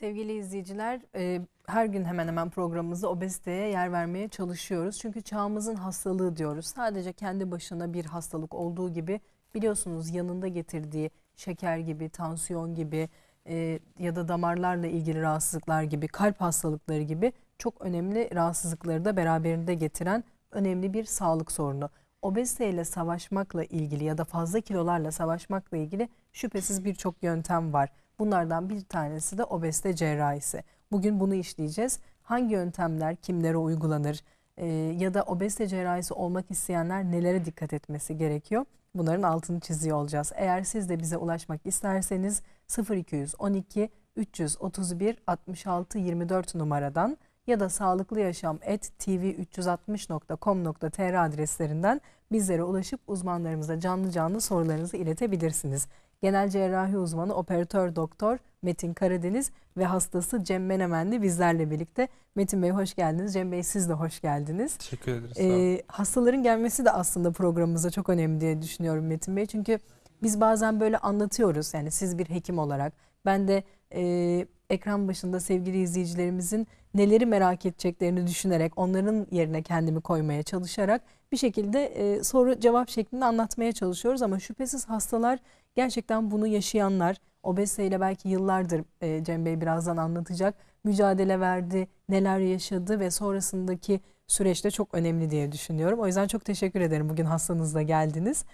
Sevgili izleyiciler, e, her gün hemen hemen programımızda obeziteye yer vermeye çalışıyoruz. Çünkü çağımızın hastalığı diyoruz. Sadece kendi başına bir hastalık olduğu gibi biliyorsunuz yanında getirdiği şeker gibi, tansiyon gibi e, ya da damarlarla ilgili rahatsızlıklar gibi, kalp hastalıkları gibi çok önemli rahatsızlıkları da beraberinde getiren önemli bir sağlık sorunu. Obeziteyle savaşmakla ilgili ya da fazla kilolarla savaşmakla ilgili şüphesiz birçok yöntem var. Bunlardan bir tanesi de obezite cerrahisi. Bugün bunu işleyeceğiz. Hangi yöntemler kimlere uygulanır Ee, ya da obezite cerrahisi olmak isteyenler nelere dikkat etmesi gerekiyor? Bunların altını çiziyor olacağız. Eğer siz de bize ulaşmak isterseniz 0212 331 66 24 numaradan ya da sağlıklı yaşam tv360.com.tr adreslerinden bizlere ulaşıp uzmanlarımıza canlı canlı sorularınızı iletebilirsiniz. Genel cerrahi uzmanı operatör doktor Metin Karadeniz ve hastası Cem Menemenli bizlerle birlikte. Metin Bey hoş geldiniz. Cem Bey siz de hoş geldiniz. Teşekkür ederiz. Ee, hastaların gelmesi de aslında programımıza çok önemli diye düşünüyorum Metin Bey. Çünkü biz bazen böyle anlatıyoruz. Yani siz bir hekim olarak ben de e, ekran başında sevgili izleyicilerimizin neleri merak edeceklerini düşünerek onların yerine kendimi koymaya çalışarak bir şekilde e, soru cevap şeklinde anlatmaya çalışıyoruz. Ama şüphesiz hastalar gerçekten bunu yaşayanlar obeziteyle belki yıllardır e, Cem Bey birazdan anlatacak mücadele verdi, neler yaşadı ve sonrasındaki süreçte çok önemli diye düşünüyorum. O yüzden çok teşekkür ederim bugün hastanızla geldiniz.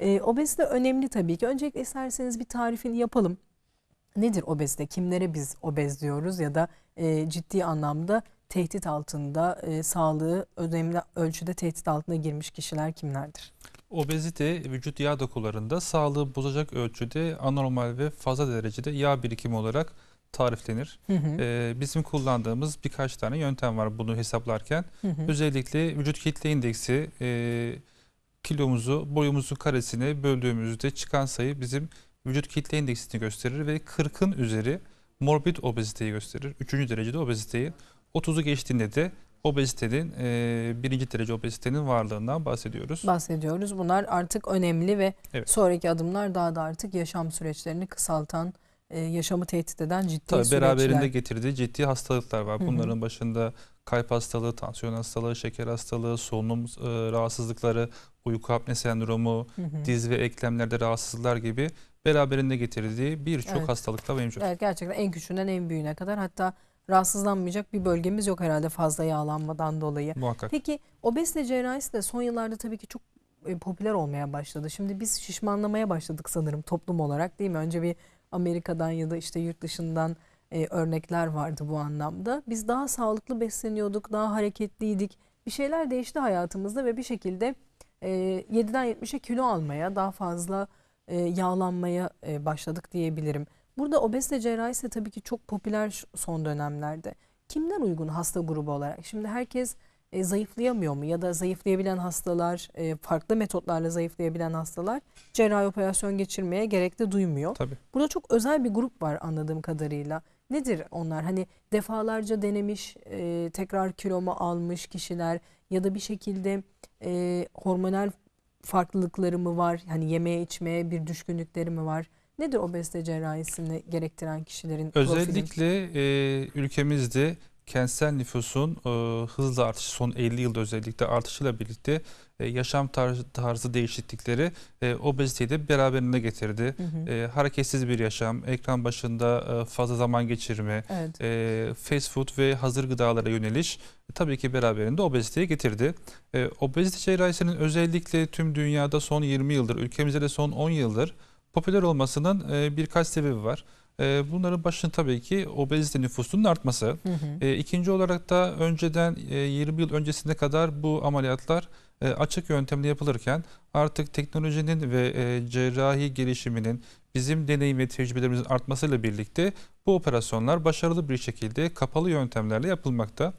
E, obezite önemli tabii ki. Öncelikle isterseniz bir tarifini yapalım. Nedir obezite? Kimlere biz obez diyoruz ya da e, ciddi anlamda tehdit altında, e, sağlığı önemli ölçüde tehdit altına girmiş kişiler kimlerdir? Obezite vücut yağ dokularında sağlığı bozacak ölçüde anormal ve fazla derecede yağ birikimi olarak tariflenir. Hı hı, Ee, bizim kullandığımız birkaç tane yöntem var bunu hesaplarken. hı hı. Özellikle vücut kitle indeksi e, kilomuzu boyumuzun karesine böldüğümüzde çıkan sayı bizim vücut kitle indeksini gösterir ve 40'ın üzeri morbid obeziteyi gösterir. Üçüncü derecede obeziteyi. 30'u geçtiğinde de obezitenin e, birinci derece obezitenin varlığından bahsediyoruz. bahsediyoruz. Bunlar artık önemli ve Evet. sonraki adımlar daha da artık yaşam süreçlerini kısaltan, e, yaşamı tehdit eden ciddi Tabii süreçler. beraberinde getirdiği ciddi hastalıklar var. Bunların başında kalp hastalığı, tansiyon hastalığı, şeker hastalığı, solunum e, rahatsızlıkları, uyku apne sendromu, Hı hı. diz ve eklemlerde rahatsızlıklar gibi beraberinde getirdiği birçok Evet. hastalıkta mevcut. Evet gerçekten en küçüğünden en büyüğüne kadar hatta rahatsızlanmayacak bir bölgemiz yok herhalde fazla yağlanmadan dolayı. Muhakkak. Peki obezite cerrahisi de son yıllarda tabii ki çok e, popüler olmaya başladı. Şimdi biz şişmanlamaya başladık sanırım toplum olarak değil mi? Önce bir Amerika'dan ya da işte yurt dışından e, örnekler vardı bu anlamda. Biz daha sağlıklı besleniyorduk, daha hareketliydik. Bir şeyler değişti hayatımızda ve bir şekilde e, 7'den 70'e kilo almaya, daha fazla e, yağlanmaya e, başladık diyebilirim. Burada obezite cerrahisi tabii ki çok popüler son dönemlerde. Kimden uygun hasta grubu olarak? Şimdi herkes e, zayıflayamıyor mu? Ya da zayıflayabilen hastalar, e, farklı metotlarla zayıflayabilen hastalar cerrahi operasyon geçirmeye gerek de duymuyor. Tabii. Burada çok özel bir grup var anladığım kadarıyla. Nedir onlar? Hani defalarca denemiş, e, tekrar kilomu almış kişiler ya da bir şekilde e, hormonal farklılıkları mı var? Hani yemeye içmeye bir düşkünlükleri mi var? Nedir obezite cerrahisini gerektiren kişilerin profili? Özellikle e, ülkemizde kentsel nüfusun e, hızla artışı son 50 yılda özellikle artışıyla birlikte e, yaşam tarzı, tarzı değişiklikleri e, obeziteyi de beraberinde getirdi. Hı hı. E, hareketsiz bir yaşam, ekran başında e, fazla zaman geçirme, Evet. e, fast food ve hazır gıdalara yöneliş e, tabii ki beraberinde obeziteyi getirdi. E, obezite cerrahisinin özellikle tüm dünyada son 20 yıldır, ülkemizde de son 10 yıldır popüler olmasının e, birkaç sebebi var. E, bunların başında tabii ki obezite nüfusunun artması. Hı hı. E, ikinci olarak da önceden e, 20 yıl öncesine kadar bu ameliyatlar e, açık yöntemle yapılırken artık teknolojinin ve e, cerrahi gelişiminin bizim deneyim ve tecrübelerimizin artmasıyla birlikte bu operasyonlar başarılı bir şekilde kapalı yöntemlerle yapılmakta.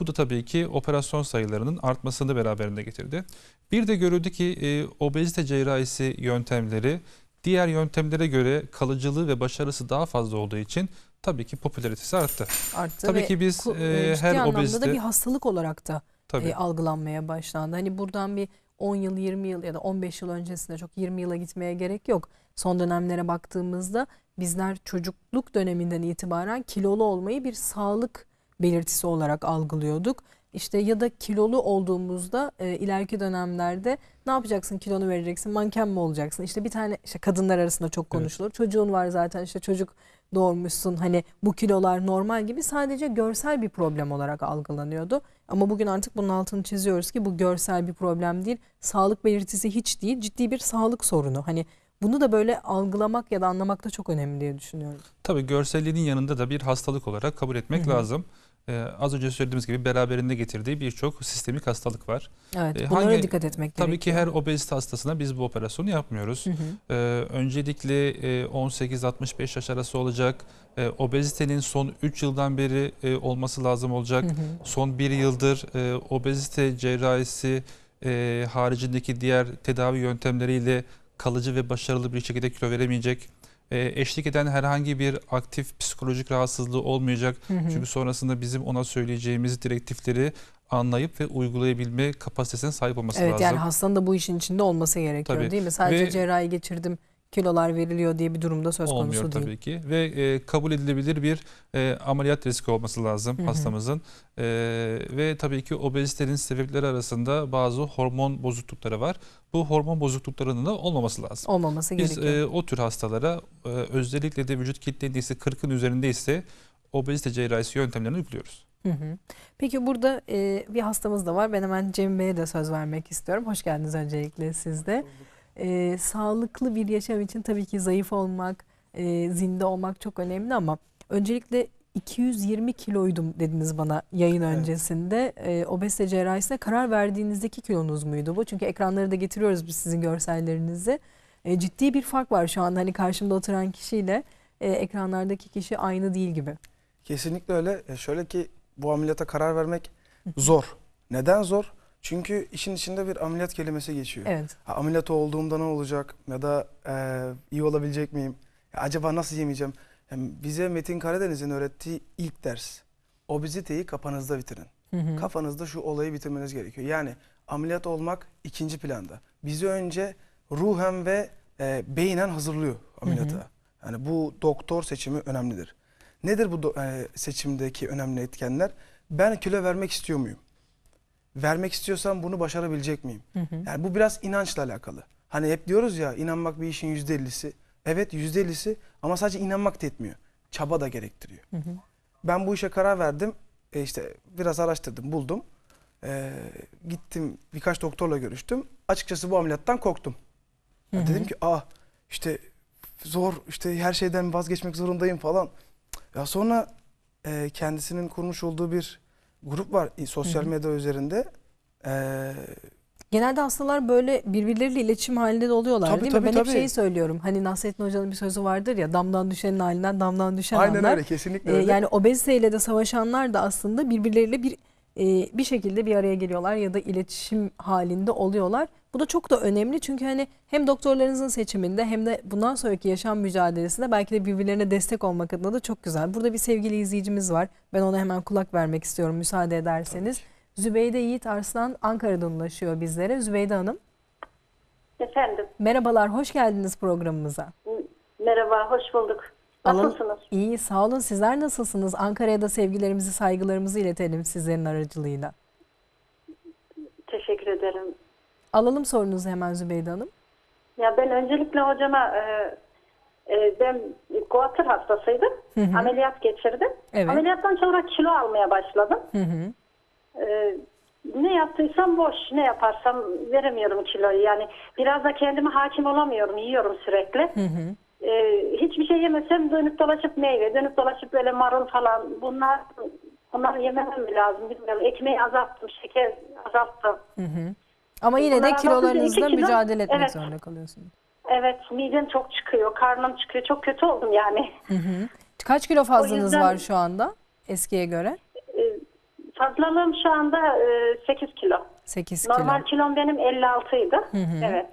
Bu da tabii ki operasyon sayılarının artmasını beraberinde getirdi. Bir de görüldü ki e, obezite cerrahisi yöntemleri diğer yöntemlere göre kalıcılığı ve başarısı daha fazla olduğu için tabii ki popülaritesi arttı. Arttı Tabii ki biz, e, ciddi her anlamda da obezite- bir hastalık olarak da Tabii. e, algılanmaya başlandı. Hani buradan bir 10 yıl, 20 yıl ya da 15 yıl öncesinde çok 20 yıla gitmeye gerek yok. Son dönemlere baktığımızda bizler çocukluk döneminden itibaren kilolu olmayı bir sağlık belirtisi olarak algılıyorduk. İşte ya da kilolu olduğumuzda e, ileriki dönemlerde ne yapacaksın kilonu vereceksin manken mi olacaksın işte bir tane işte kadınlar arasında çok konuşulur çocuğun var zaten işte çocuk doğurmuşsun hani bu kilolar normal gibi sadece görsel bir problem olarak algılanıyordu. Ama bugün artık bunun altını çiziyoruz ki bu görsel bir problem değil sağlık belirtisi hiç değil ciddi bir sağlık sorunu hani bunu da böyle algılamak ya da anlamak da çok önemli diye düşünüyorum. Tabii görselliğinin yanında da bir hastalık olarak kabul etmek Hı hı. lazım. Ee, az önce söylediğimiz gibi beraberinde getirdiği birçok sistemik hastalık var. Evet E, bunlara hangi- dikkat etmek Tabii gerekiyor. ki her obezite hastasına biz bu operasyonu yapmıyoruz. Hı hı. Ee, öncelikle e, 18-65 yaş arası olacak. E, obezitenin son 3 yıldan beri e, olması lazım olacak. Hı hı. Son 1 yıldır e, obezite cerrahisi e, haricindeki diğer tedavi yöntemleriyle kalıcı ve başarılı bir şekilde kilo veremeyecek. E, eşlik eden herhangi bir aktif psikolojik rahatsızlığı olmayacak. Hı hı. Çünkü sonrasında bizim ona söyleyeceğimiz direktifleri anlayıp ve uygulayabilme kapasitesine sahip olması Evet lazım. yani hastanın da bu işin içinde olması gerekiyor Tabii. değil mi? Sadece Ve- cerrahi geçirdim kilolar veriliyor diye bir durumda söz Olmuyor konusu değil. tabii ki ve e, kabul edilebilir bir e, ameliyat riski olması lazım Hı hı. hastamızın E, ve tabii ki obezitenin sebepleri arasında bazı hormon bozuklukları var. Bu hormon bozukluklarının da olmaması lazım. Olmaması Biz gerekiyor. e, o tür hastalara e, özellikle de vücut kitle indeksi 40'ın üzerinde ise obezite cerrahisi yöntemlerini uyguluyoruz. Hı hı. Peki burada e, bir hastamız da var. Ben hemen Cem Bey'e de söz vermek istiyorum. Hoş geldiniz öncelikle siz de. E, sağlıklı bir yaşam için tabii ki zayıf olmak, e, zinde olmak çok önemli ama öncelikle 220 kiloydum dediniz bana yayın Evet. öncesinde. E, obezite cerrahisine karar verdiğinizdeki kilonuz muydu bu? Çünkü ekranları da getiriyoruz biz sizin görsellerinizi. E, ciddi bir fark var şu anda hani karşımda oturan kişiyle e, ekranlardaki kişi aynı değil gibi. Kesinlikle öyle. E, şöyle ki bu ameliyata karar vermek zor. Neden zor? Çünkü işin içinde bir ameliyat kelimesi geçiyor. Evet. Ha, ameliyat olduğumda ne olacak? Ya da e, iyi olabilecek miyim? Ya acaba nasıl yemeyeceğim? Yani bize Metin Karadeniz'in öğrettiği ilk ders. Obeziteyi kafanızda bitirin. Hı hı. Kafanızda şu olayı bitirmeniz gerekiyor. Yani ameliyat olmak ikinci planda. Bizi önce ruhen ve e, beynen hazırlıyor ameliyata. Hı hı. Yani bu doktor seçimi önemlidir. Nedir bu e, seçimdeki önemli etkenler? Ben kilo vermek istiyor muyum? Vermek istiyorsam bunu başarabilecek miyim? Hı hı. Yani bu biraz inançla alakalı. Hani hep diyoruz ya inanmak bir işin yüzde ellisi. Evet yüzde ellisi ama sadece inanmak da etmiyor. Çaba da gerektiriyor. Hı hı. Ben bu işe karar verdim. E işte biraz araştırdım, buldum. E, gittim birkaç doktorla görüştüm. Açıkçası bu ameliyattan korktum. Hı hı. dedim ki ah işte zor işte her şeyden vazgeçmek zorundayım falan. Ya sonra e, kendisinin kurmuş olduğu bir grup var sosyal medya üzerinde. E, Genelde hastalar böyle birbirleriyle iletişim halinde de oluyorlar Tabii, değil mi? tabii, Ben hep tabii. şeyi söylüyorum. Hani Nasrettin Hoca'nın bir sözü vardır ya damdan düşenin halinden damdan düşen aynen anlar. öyle kesinlikle Ee, öyle. yani obeziteyle de savaşanlar da aslında birbirleriyle bir e, bir şekilde bir araya geliyorlar ya da iletişim halinde oluyorlar. Bu da çok da önemli çünkü hani hem doktorlarınızın seçiminde hem de bundan sonraki yaşam mücadelesinde belki de birbirlerine destek olmak adına da çok güzel. Burada bir sevgili izleyicimiz var. Ben ona hemen kulak vermek istiyorum müsaade ederseniz. Zübeyde Yiğit Arslan Ankara'dan ulaşıyor bizlere. Zübeyde Hanım Efendim, merhabalar hoş geldiniz programımıza. merhaba, hoş bulduk. Alın- Nasılsınız? İyi sağ olun sizler nasılsınız? Ankara'ya da sevgilerimizi saygılarımızı iletelim sizlerin aracılığıyla. Teşekkür ederim. Alalım sorunuzu hemen Zübeyde Hanım. Ya ben öncelikle hocama, e, e, ben kuatır hastasıydım. Hı hı. Ameliyat geçirdim. Evet. Ameliyattan sonra kilo almaya başladım. Hı hı. E, ne yaptıysam boş, ne yaparsam veremiyorum kiloyu. Yani biraz da kendime hakim olamıyorum, yiyorum sürekli. Hı hı. E, hiçbir şey yemesem dönüp dolaşıp meyve, dönüp dolaşıp böyle marul falan bunlar bunlar yememem mi lazım bilmiyorum. Ekmeği azalttım, şeker azalttım. Hı hı. Ama yine de Bunlar kilolarınızla kilo- mücadele etmek Evet. zorunda kalıyorsunuz. Evet midem çok çıkıyor, karnım çıkıyor. Çok kötü oldum yani. Hı hı. Kaç kilo fazlanız yüzden- var şu anda eskiye göre? Ee, Fazlalığım şu anda e, 8 kilo. 8 kilo. Normal kilom benim 56 idi. Hı hı. Evet.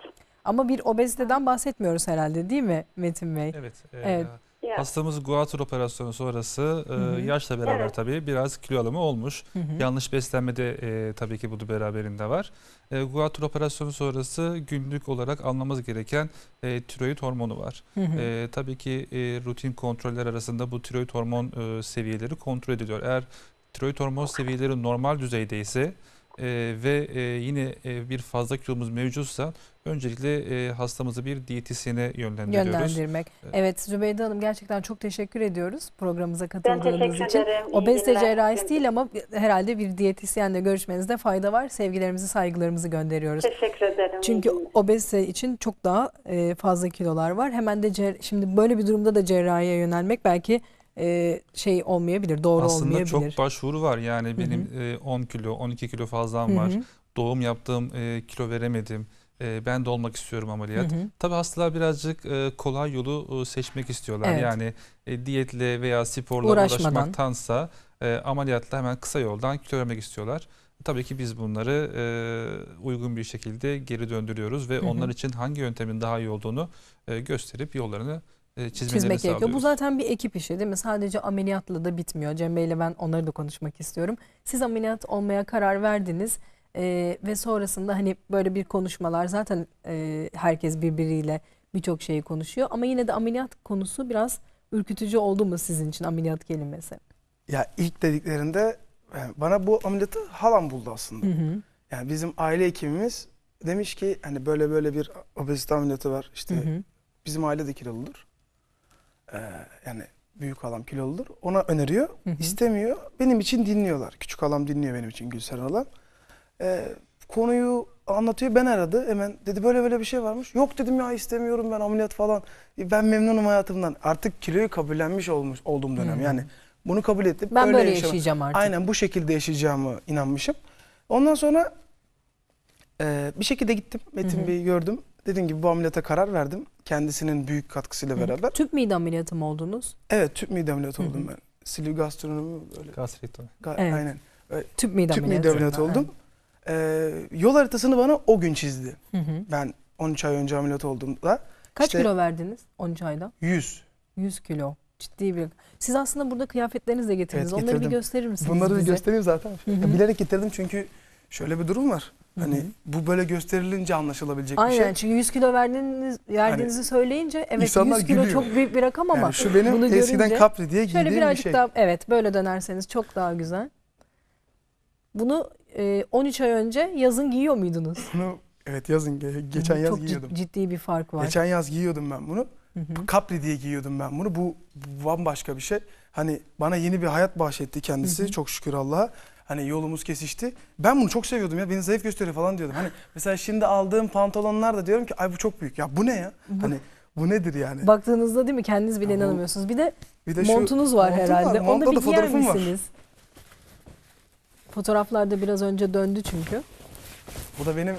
Ama bir obeziteden bahsetmiyoruz herhalde değil mi Metin Bey? Evet. e, Evet. Hastamız guatr operasyonu sonrası e, yaşla beraber Evet. tabii biraz kilo alımı olmuş. Hı hı. Yanlış beslenmede e, tabii ki bu beraberinde var. E, guatr operasyonu sonrası günlük olarak almamız gereken e, tiroid hormonu var. Hı hı. E, tabii ki e, rutin kontroller arasında bu tiroid hormon e, seviyeleri kontrol ediliyor. Eğer tiroid hormon seviyeleri normal düzeydeyse e, ve e, yine e, bir fazla kilomuz mevcutsa öncelikle e, hastamızı bir diyetisyene yönlendiriyoruz. Yönlendirmek. Evet. Zübeyde Hanım gerçekten çok teşekkür ediyoruz programımıza Ben katıldığınız teşekkür için. ederim. Obezite cerrahisi değil ama herhalde bir diyetisyenle görüşmenizde fayda var. Sevgilerimizi, saygılarımızı gönderiyoruz. Teşekkür ederim. Çünkü obezite için çok daha e, fazla kilolar var. Hemen de şimdi böyle bir durumda da cerrahiye yönelmek belki e, şey olmayabilir, doğru Aslında olmayabilir. çok başvuru var. Yani benim e, 10 kilo, 12 kilo fazlam Hı var. hı, Doğum yaptım, e, kilo veremedim. E, ben de olmak istiyorum ameliyat. hı hı. Tabii hastalar birazcık e, kolay yolu e, seçmek istiyorlar. Evet. Yani e, diyetle veya sporla Uğraşmadan. uğraşmaktansa e, ameliyatla hemen kısa yoldan kilo vermek istiyorlar. Tabii ki biz bunları e, uygun bir şekilde geri döndürüyoruz ve Hı hı. onlar için hangi yöntemin daha iyi olduğunu e, gösterip yollarını e, çizmelerini çizmek gerekiyor. Bu zaten bir ekip işi değil mi? Sadece ameliyatla da bitmiyor. Cem Bey'le ben onları da konuşmak istiyorum. Siz ameliyat olmaya karar verdiniz e, ve sonrasında hani böyle bir konuşmalar zaten e, herkes birbiriyle birçok şeyi konuşuyor. Ama yine de ameliyat konusu biraz ürkütücü oldu mu sizin için ameliyat kelimesi? Ya ilk dediklerinde e, bana bu ameliyatı halam buldu aslında. Hı hı. Yani bizim aile hekimimiz demiş ki hani böyle böyle bir obezite ameliyatı var. İşte Hı hı. bizim aile de kiloludur. Ee, yani büyük halam kiloludur. Ona öneriyor. Hı hı. İstemiyor. Benim için dinliyorlar. Küçük halam dinliyor benim için Gülseren halam. Ee, konuyu anlatıyor. Ben aradı. Hemen dedi böyle böyle bir şey varmış. Yok dedim ya istemiyorum ben ameliyat falan. E, Ben memnunum hayatımdan. Artık kiloyu kabullenmiş olmuş olduğum dönem. Hı. Yani bunu kabul ettim. Ben böyle yaşama- yaşayacağım artık. Aynen bu şekilde yaşayacağımı inanmışım. Ondan sonra e, bir şekilde gittim. Metin Hı hı. Bey'i gördüm. Dediğim gibi bu ameliyata karar verdim. Kendisinin büyük katkısıyla Hı. beraber. Tüp mide ameliyatı mı oldunuz? Evet tüp mide ameliyatı Hı oldum ben. Silivri gastronomi böyle. Gastrektomi. Ga- Evet. Aynen. Tüp mide Tüp ameliyatı. mide ameliyatı oldum. Ee, yol haritasını bana o gün çizdi. Hı hı. Ben 13 ay önce ameliyat olduğumda Kaç İşte- kilo verdiniz 13 ayda? 100. 100 kilo. Ciddi bir. Siz aslında burada kıyafetlerinizi de getirdiniz. Evet, Onları bir gösterir misiniz Bunları bize? göstereyim zaten. Hı hı. Bilerek getirdim çünkü şöyle bir durum var. Hani bu böyle gösterilince anlaşılabilecek bir Aynen şey. çünkü 100 kilo verdiğiniz, verdiğinizi söyleyince evet insanlar 100 kilo gülüyor. çok büyük bir rakam ama Yani şu benim bunu eskiden görünce Capri diye şöyle giydiğim bir birazcık şey. daha evet böyle dönerseniz çok daha güzel. Bunu e, 13 ay önce yazın giyiyor muydunuz? Bunu evet yazın ge- geçen yaz çok giyiyordum. ciddi bir fark var. Geçen yaz giyiyordum ben bunu. Hı hı. Capri diye giyiyordum ben bunu. Bu, bu bambaşka bir şey. Hani bana yeni bir hayat bahşetti kendisi. Hı hı. Çok şükür Allah'a. Hani yolumuz kesişti. Ben bunu çok seviyordum ya. Beni zayıf gösteriyor falan diyordum. Hani mesela şimdi aldığım pantolonlar da diyorum ki ay bu çok büyük. Ya bu ne ya? Hani bu nedir yani? Baktığınızda değil mi kendiniz bile Ya bu- inanamıyorsunuz. Bir de Bir de şu montunuz var montum herhalde. var. Onu da Montta bir da giyer fotoğrafım var. misiniz? Fotoğraflarda biraz önce döndü çünkü. Bu da benim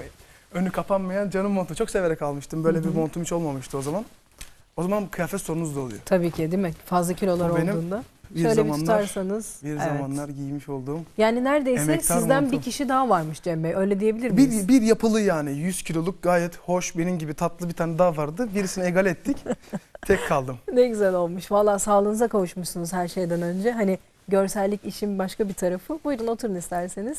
önü kapanmayan canım montu. Çok severek almıştım. Böyle bir montum hiç olmamıştı o zaman. O zaman kıyafet sorunuz da oluyor. Tabii ki değil mi? Fazla kilolar Bu benim olduğunda. Bir Şöyle bir zamanlar tutarsanız. bir evet. zamanlar giymiş olduğum Yani neredeyse sizden montum. bir kişi daha varmış Cem Bey. Öyle diyebilir miyiz? Bir, bir yapılı yani 100 kiloluk gayet hoş benim gibi tatlı bir tane daha vardı. Birisini egal ettik. Tek kaldım. Ne güzel olmuş. Valla sağlığınıza kavuşmuşsunuz her şeyden önce. Hani görsellik işin başka bir tarafı. Buyurun oturun isterseniz.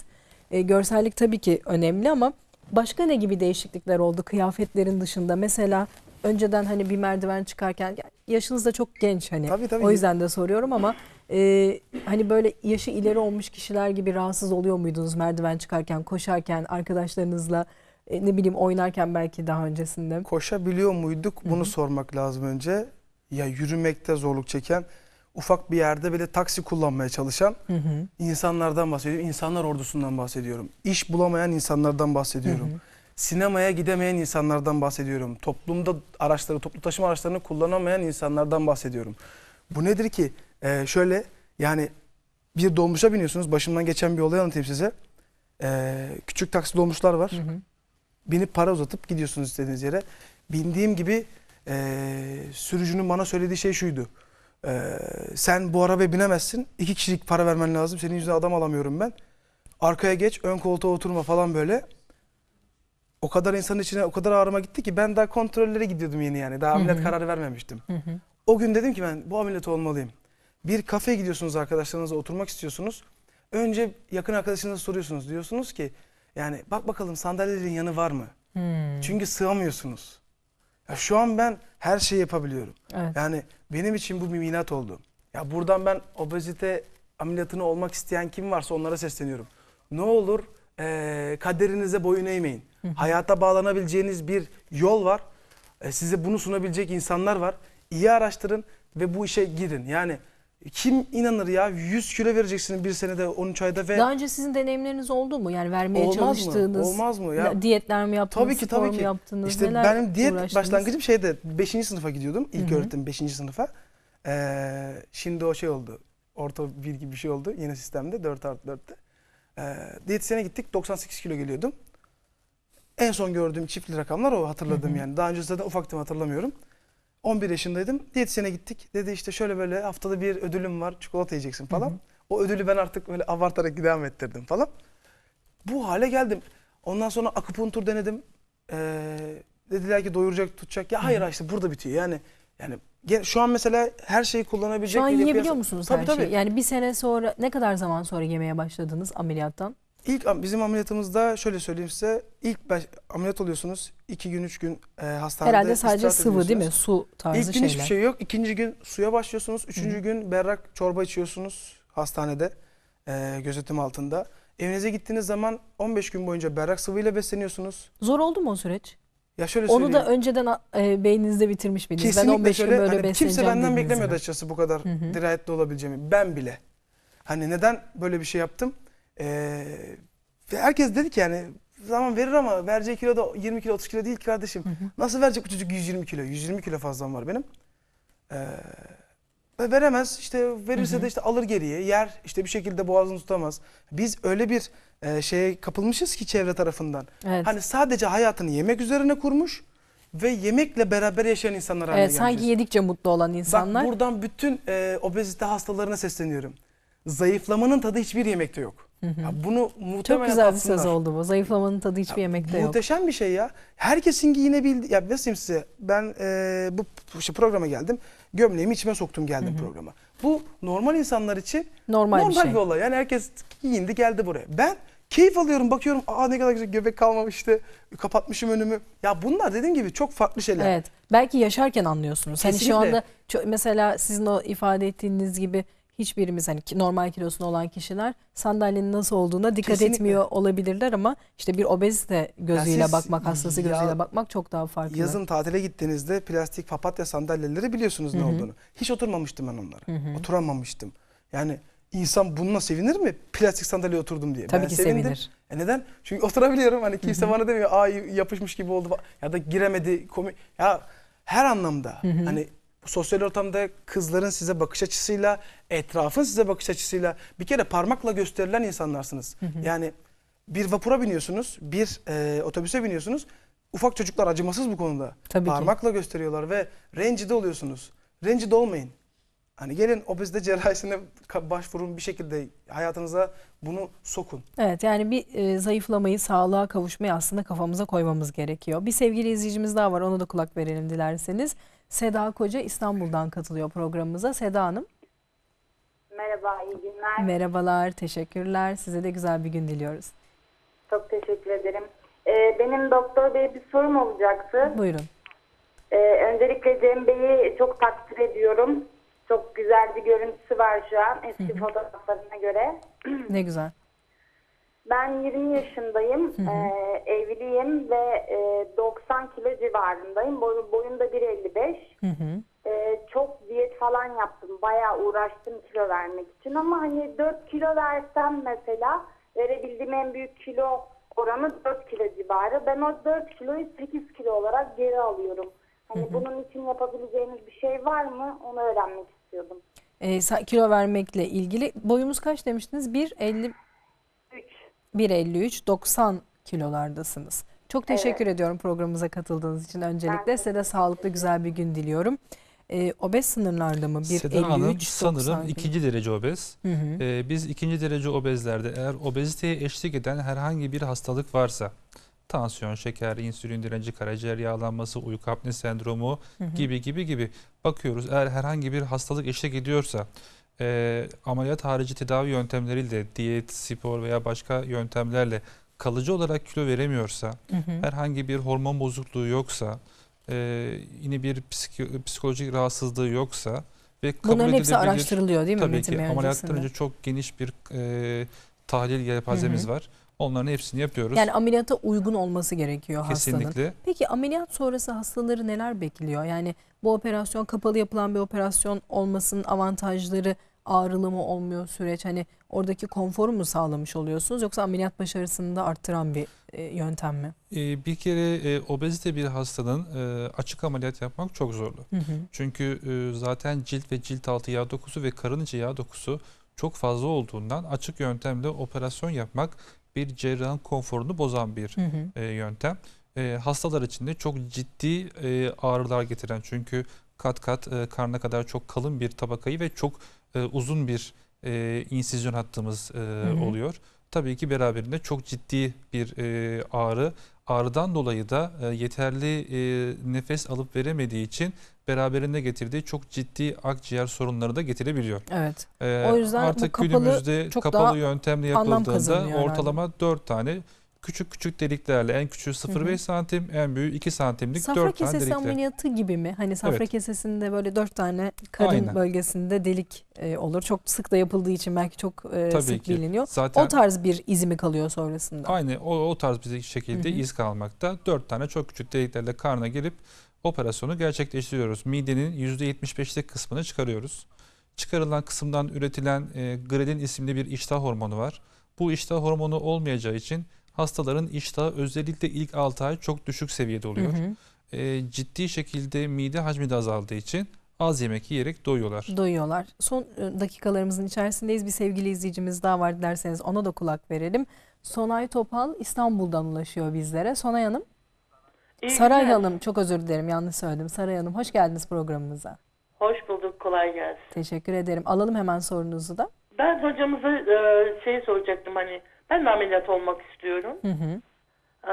Ee, görsellik tabii ki önemli ama başka ne gibi değişiklikler oldu kıyafetlerin dışında? Mesela önceden hani bir merdiven çıkarken yaşınız da çok genç hani. Tabii tabii. O yüzden de soruyorum ama e, hani böyle yaşı ileri olmuş kişiler gibi rahatsız oluyor muydunuz merdiven çıkarken, koşarken, arkadaşlarınızla e, ne bileyim oynarken belki daha öncesinde? Koşabiliyor muyduk? Hı Bunu hı. sormak lazım önce. Ya yürümekte zorluk çeken, ufak bir yerde bile taksi kullanmaya çalışan Hı hı. insanlardan bahsediyorum. İnsanlar ordusundan bahsediyorum. İş bulamayan insanlardan bahsediyorum. Hı hı. Sinemaya gidemeyen insanlardan bahsediyorum. Toplumda araçları, toplu taşıma araçlarını kullanamayan insanlardan bahsediyorum. Bu nedir ki? Ee, şöyle yani bir dolmuşa biniyorsunuz. Başımdan geçen bir olay anlatayım size. Ee, küçük taksi dolmuşlar var. Hı hı. Binip para uzatıp gidiyorsunuz istediğiniz yere. Bindiğim gibi ee, sürücünün bana söylediği şey şuydu. Ee, sen bu arabaya binemezsin. İki kişilik para vermen lazım. Senin yüzünden adam alamıyorum ben. Arkaya geç, ön koltuğa oturma falan böyle. O kadar insanın içine o kadar ağrıma gitti ki ben daha kontrollere gidiyordum yeni yani. Daha ameliyat kararı vermemiştim. Hı hı. O gün dedim ki ben bu ameliyat olmalıyım. Bir kafeye gidiyorsunuz arkadaşlarınızla oturmak istiyorsunuz. Önce yakın arkadaşınıza soruyorsunuz. Diyorsunuz ki yani bak bakalım sandalyelerin yanı var mı? Hmm, Çünkü sığamıyorsunuz. Ya şu an ben her şeyi yapabiliyorum. evet. Yani benim için bu bir minat oldu. Ya buradan ben obezite ameliyatını olmak isteyen kim varsa onlara sesleniyorum. Ne olur eee, kaderinize boyun eğmeyin. Hayata bağlanabileceğiniz bir yol var. E, size bunu sunabilecek insanlar var. İyi araştırın ve bu işe girin. Yani kim inanır ya 100 kilo vereceksin bir senede 13 ayda ve Daha önce sizin deneyimleriniz oldu mu? Yani vermeye Olmaz mı? çalıştığınız Olmaz mı? Ya- diyetler mi yaptınız, Tabii ki tabii ki. yaptınız? İşte neler benim diyet uğraştınız? başlangıcım şeyde 5. sınıfa gidiyordum. İlk Hı hı. öğretim 5. sınıfa. Ee, şimdi o şey oldu. Orta bir gibi bir şey oldu yeni sistemde 4 artı 4'te. Ee, diyetisyene gittik 98 kilo geliyordum. En son gördüğüm çiftli rakamlar o hatırladığım Hı hı. yani. Daha önce zaten ufaktım hatırlamıyorum. 11 yaşındaydım. Diyetisyene gittik. Dedi işte şöyle böyle haftada bir ödülüm var. Çikolata yiyeceksin falan. Hı hı. O ödülü ben artık böyle abartarak devam ettirdim falan. Bu hale geldim. Ondan sonra akupunktur denedim. Ee, dediler ki doyuracak, tutacak. Ya hayır işte burada bitiyor. Yani yani şu an mesela her şeyi kullanabilecek Şu an bir yiyebiliyor musunuz Tabii, her tabii. şeyi? Yani bir sene sonra ne kadar zaman sonra yemeye başladınız ameliyattan? İlk am- bizim ameliyatımızda şöyle söyleyeyim size. ilk baş- ameliyat oluyorsunuz. iki gün, üç gün e, hastanede Herhalde sadece istirahat sıvı değil mi? ediyorsunuz. Su tarzı İlk gün şeyler. hiçbir şey yok. İkinci gün suya başlıyorsunuz. Üçüncü gün berrak çorba içiyorsunuz hastanede e, gözetim altında. Evinize gittiğiniz zaman 15 gün boyunca berrak sıvıyla besleniyorsunuz. Zor oldu mu o süreç? Ya şöyle Onu da önceden e, beyninizde bitirmiş ben Kesinlikle 15 gün şöyle böyle hani besleneceğim kimse benden beklemiyordu mi? açıkçası bu kadar Hı hı. dirayetli olabileceğimi. Ben bile. Hani neden böyle bir şey yaptım? Ee, herkes dedi ki yani zaman verir ama vereceği kilo da 20 kilo 30 kilo değil ki kardeşim. Hı hı. Nasıl verecek bu çocuk 120 kilo? 120 kilo fazlam var benim. Ee, veremez işte verirse Hı hı. de işte alır geriye yer işte bir şekilde boğazını tutamaz. Biz öyle bir e, şeye kapılmışız ki çevre tarafından. Evet. Hani sadece hayatını yemek üzerine kurmuş ve yemekle beraber yaşayan insanlar haline evet, sanki gelmişiz. yedikçe mutlu olan insanlar. Bak buradan bütün e, obezite hastalarına sesleniyorum. Zayıflamanın tadı hiçbir yemekte yok. Hı hı. Ya bunu Çok muhtemelen güzel bir söz oldu bu. Zayıflamanın tadı hiçbir yemekte yok. Muhteşem bir şey ya. Herkesin giyinebildiği... Ya nasıl size? Ben e, bu işte programa geldim. Gömleğimi içime soktum geldim programa. Bu normal insanlar için Normal, normal, bir şey. bir olay. Yani herkes giyindi geldi buraya. Ben keyif alıyorum bakıyorum. Aa ne kadar güzel göbek kalmamıştı. Kapatmışım önümü. Ya bunlar dediğim gibi çok farklı şeyler. Evet. Belki yaşarken anlıyorsunuz. Hani şu Kesinlikle. anda mesela sizin o ifade ettiğiniz gibi hiçbirimiz hani normal kilosunda olan kişiler sandalyenin nasıl olduğuna dikkat Kesinlikle. etmiyor olabilirler ama işte bir obezite gözüyle siz bakmak, hastası ya- gözüyle bakmak çok daha farklı. Yazın tatile gittiğinizde plastik papatya sandalyeleri biliyorsunuz ne Hı hı. olduğunu. Hiç oturmamıştım ben onlara. Hı hı. Oturamamıştım. Yani insan bununla sevinir mi? Plastik sandalyeye oturdum diye. Tabii ben ki sevindim. sevinir. E neden? Çünkü oturabiliyorum. Hani kimse bana demiyor aa yapışmış gibi oldu ya da giremedi komik. Ya her anlamda hı. hani sosyal ortamda kızların size bakış açısıyla, etrafın size bakış açısıyla bir kere parmakla gösterilen insanlarsınız. Yani bir vapura biniyorsunuz, bir e, otobüse biniyorsunuz. Ufak çocuklar acımasız bu konuda. Tabii ki. Parmakla gösteriyorlar ve rencide oluyorsunuz. Rencide olmayın. Hani gelin obezite cerrahisine başvurun bir şekilde hayatınıza bunu sokun. Evet yani bir e, zayıflamayı, sağlığa kavuşmayı aslında kafamıza koymamız gerekiyor. Bir sevgili izleyicimiz daha var ona da kulak verelim dilerseniz. Seda Koca İstanbul'dan katılıyor programımıza. Seda Hanım Merhaba, iyi günler. merhabalar, teşekkürler. Size de güzel bir gün diliyoruz. Çok teşekkür ederim. Ee, benim doktor bey bir sorum olacaktı. Buyurun. Ee, öncelikle Cem Bey'i çok takdir ediyorum. Çok güzel bir görüntüsü var şu an eski fotoğraflarına göre. Ne güzel. Ben 20 yaşındayım, ee, evliyim ve e, 90 kilo civarındayım. Boy, boyum da 1.55. Hı hı. Ee, çok diyet falan yaptım. Bayağı uğraştım kilo vermek için ama hani 4 kilo versem mesela verebildiğim en büyük kilo oranı 4 kilo civarı. Ben o 4 kiloyu 8 kilo olarak geri alıyorum. Hani bunun için yapabileceğiniz bir şey var mı? Onu öğrenmek istiyordum. Sa- kilo vermekle ilgili boyumuz kaç demiştiniz? 1.50 3. 1.53 90 kilolardasınız. Çok teşekkür ediyorum programımıza katıldığınız için öncelikle. Ben Size de sağlıklı güzel bir gün diliyorum. Ee, obez sınırlarda mı? 1.53 Seda Hanım 90 sanırım kilo. ikinci derece obez. Hı hı. Ee, biz ikinci derece obezlerde eğer obeziteye eşlik eden herhangi bir hastalık varsa tansiyon, şeker, insülin direnci, karaciğer yağlanması, uyku apne sendromu Hı hı. gibi gibi gibi bakıyoruz. Eğer herhangi bir hastalık eşlik ediyorsa e, ameliyat harici tedavi yöntemleriyle diyet, spor veya başka yöntemlerle kalıcı olarak kilo veremiyorsa, Hı hı. herhangi bir hormon bozukluğu yoksa, e, yine bir psikolojik rahatsızlığı yoksa ve kabul Bunların hepsi araştırılıyor değil mi Tabii ki ameliyattan önce çok geniş bir e, tahlil yelpazemiz var. Onların hepsini yapıyoruz. Yani ameliyata uygun olması gerekiyor hastanın. Kesinlikle. Peki ameliyat sonrası hastaları neler bekliyor? Yani bu operasyon kapalı yapılan bir operasyon olmasının avantajları ağrılı mı olmuyor süreç? Hani oradaki konforu mu sağlamış oluyorsunuz yoksa ameliyat başarısını da arttıran bir e, yöntem mi? E, bir kere e, obezite bir hastanın e, açık ameliyat yapmak çok zorlu. Hı hı. Çünkü e, zaten cilt ve cilt altı yağ dokusu ve karın içi yağ dokusu çok fazla olduğundan açık yöntemle operasyon yapmak bir cerrahın konforunu bozan bir Hı hı. e, yöntem. E, hastalar için de çok ciddi e, ağrılar getiren çünkü kat kat e, karna kadar çok kalın bir tabakayı ve çok e, uzun bir e, insizyon hattımız e, hı. oluyor. Tabii ki beraberinde çok ciddi bir e, ağrı. Ağrıdan dolayı da e, yeterli e, nefes alıp veremediği için beraberinde getirdiği çok ciddi akciğer sorunları da getirebiliyor. Evet. E, O yüzden bu artık kapalı günümüzde çok kapalı yöntemle yapıldığında kazanıyor herhalde. ortalama 4 tane küçük küçük deliklerle en küçüğü 0,5 hı. santim en büyüğü 2 santimlik Safra 4 tane kesesi delikler. ameliyatı gibi mi? Hani safra Evet. kesesinde böyle dört tane karın Aynen. bölgesinde delik e, olur. Çok sık da yapıldığı için belki çok e, Tabii sık ki. biliniyor. Zaten O tarz bir mi kalıyor sonrasında? aynı o, o tarz bir şekilde Hı hı. iz kalmakta. 4 tane çok küçük deliklerle karna girip operasyonu gerçekleştiriyoruz. Midenin %75'lik kısmını çıkarıyoruz. Çıkarılan kısımdan üretilen e, grelin isimli bir iştah hormonu var. Bu iştah hormonu olmayacağı için hastaların iştahı özellikle ilk 6 ay çok düşük seviyede oluyor. Hı hı. E, ciddi şekilde mide hacmi de azaldığı için az yemek yiyerek doyuyorlar. Doyuyorlar. Son e, dakikalarımızın içerisindeyiz. Bir sevgili izleyicimiz daha var derseniz ona da kulak verelim. Sonay Topal İstanbul'dan ulaşıyor bizlere. Sonay Hanım, İyi Saray günler. Hanım çok özür dilerim yanlış söyledim. Saray Hanım hoş geldiniz programımıza. Hoş bulduk, kolay gelsin. Teşekkür ederim. Alalım hemen sorunuzu da. Ben hocamıza e, şey soracaktım hani ben de ameliyat olmak istiyorum. Hı hı. E,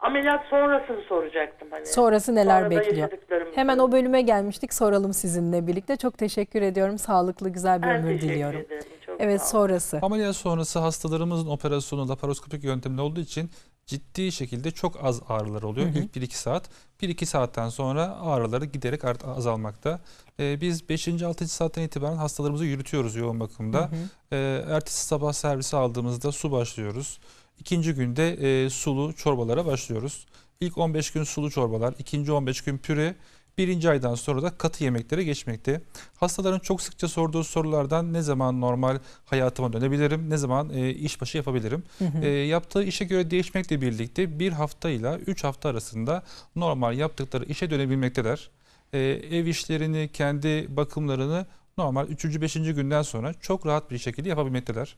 ameliyat sonrasını soracaktım hani. Sonrası neler Sonra bekliyor? Hemen o bölüme gelmiştik. Soralım sizinle birlikte. Çok teşekkür ediyorum. Sağlıklı güzel bir Ben ömür diliyorum. ederim, Evet sonrası. Ameliyat sonrası hastalarımızın operasyonu laparoskopik yöntemli olduğu için ciddi şekilde çok az ağrılar oluyor. Hı hı. İlk 1-2 saat. 1-2 saatten sonra ağrıları giderek art- azalmakta. Ee, biz 5. 6. saatten itibaren hastalarımızı yürütüyoruz yoğun bakımda. Hı hı. Ee, ertesi sabah servisi aldığımızda su başlıyoruz. İkinci günde e, sulu çorbalara başlıyoruz. İlk 15 gün sulu çorbalar, ikinci 15 gün püre, birinci aydan sonra da katı yemeklere geçmekte. Hastaların çok sıkça sorduğu sorulardan ne zaman normal hayatıma dönebilirim, ne zaman e, işbaşı yapabilirim? Hı hı. E, yaptığı işe göre değişmekle birlikte bir hafta ile 3 hafta arasında normal yaptıkları işe dönebilmekteler. E, ev işlerini, kendi bakımlarını normal 3. 5. günden sonra çok rahat bir şekilde yapabilmekteler.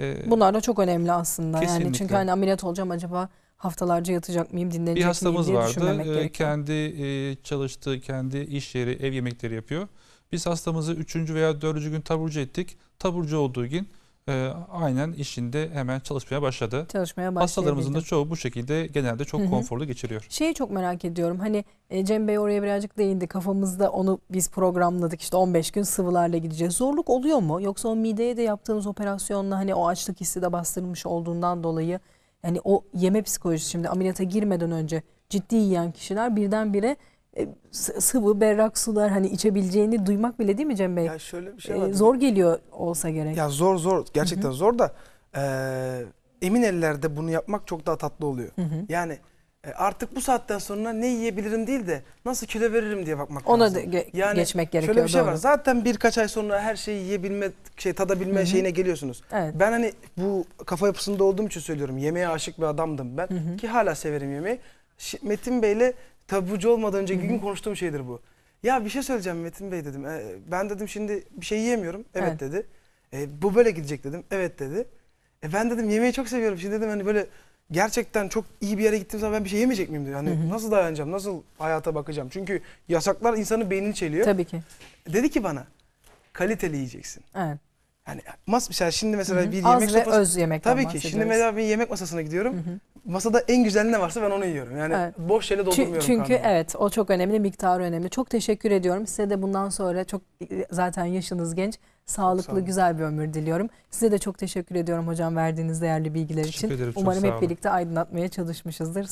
E, Bunlar da çok önemli aslında. Yani Kesinlikle. çünkü hani ameliyat olacağım acaba haftalarca yatacak mıyım, dinlenecek bir miyim hastamız diye vardı. düşünmemek E, gerekiyor. kendi e, çalıştığı, kendi iş yeri, ev yemekleri yapıyor. Biz hastamızı 3. veya 4. gün taburcu ettik. Taburcu olduğu gün e, aynen işinde hemen çalışmaya başladı. Çalışmaya Hastalarımızın da başlayabildim. çoğu bu şekilde genelde çok Hı hı. konforlu geçiriyor. Şeyi çok merak ediyorum. Hani e, Cem Bey oraya birazcık değindi. Kafamızda onu biz programladık. İşte 15 gün sıvılarla gideceğiz. Zorluk oluyor mu? Yoksa o mideye de yaptığınız operasyonla hani o açlık hissi de bastırılmış olduğundan dolayı yani o yeme psikolojisi şimdi ameliyata girmeden önce ciddi yiyen kişiler birdenbire e, sıvı berrak sular hani içebileceğini duymak bile değil mi Cem Bey? Ya şöyle bir şey E, var. zor geliyor olsa gerek. Ya zor zor gerçekten zor da eee, emin ellerde bunu yapmak çok daha tatlı oluyor. Hı hı. Yani e, artık bu saatten sonra ne yiyebilirim değil de nasıl kilo veririm diye bakmak Ona lazım. da ge- Yani geçmek gerekiyor. Şöyle bir şey doğru. var. Zaten birkaç ay sonra her şeyi yiyebilme, şey tadabilme Hı hı. şeyine geliyorsunuz. Evet. Ben hani bu kafa yapısında olduğum için söylüyorum. Yemeğe aşık bir adamdım ben Hı hı. ki hala severim yemeği. Şi- Metin Bey'le tabucu olmadan önceki Hı hı. gün konuştuğum şeydir bu. Ya bir şey söyleyeceğim Metin Bey dedim. E, ben dedim şimdi bir şey yiyemiyorum. Evet, Evet. dedi. E, bu böyle gidecek dedim. Evet dedi. E, ben dedim yemeği çok seviyorum. Şimdi dedim hani böyle gerçekten çok iyi bir yere gittiğim zaman ben bir şey yemeyecek miyim diyor. Hani Hı hı. nasıl dayanacağım? Nasıl hayata bakacağım? Çünkü yasaklar insanın beynini çeliyor. Tabii ki. Dedi ki bana kaliteli yiyeceksin. Evet. Yani mas mesela şimdi mesela Hı hı. bir Az yemek ve sofrası öz yemekten Tabii ki. Şimdi mesela bir yemek masasına gidiyorum. Hı hı. masada en güzel ne varsa ben onu yiyorum. Yani Evet. boş Çü- doldurmuyorum Çünkü karnımı. evet o çok önemli, miktarı önemli. Çok teşekkür ediyorum. Size de bundan sonra çok zaten yaşınız genç, sağ sağlıklı, olun. güzel bir ömür diliyorum. Size de çok teşekkür ediyorum hocam verdiğiniz değerli bilgiler Teşekkür için. ederim, Umarım sağ hep birlikte aydınlatmaya çalışmışızdır.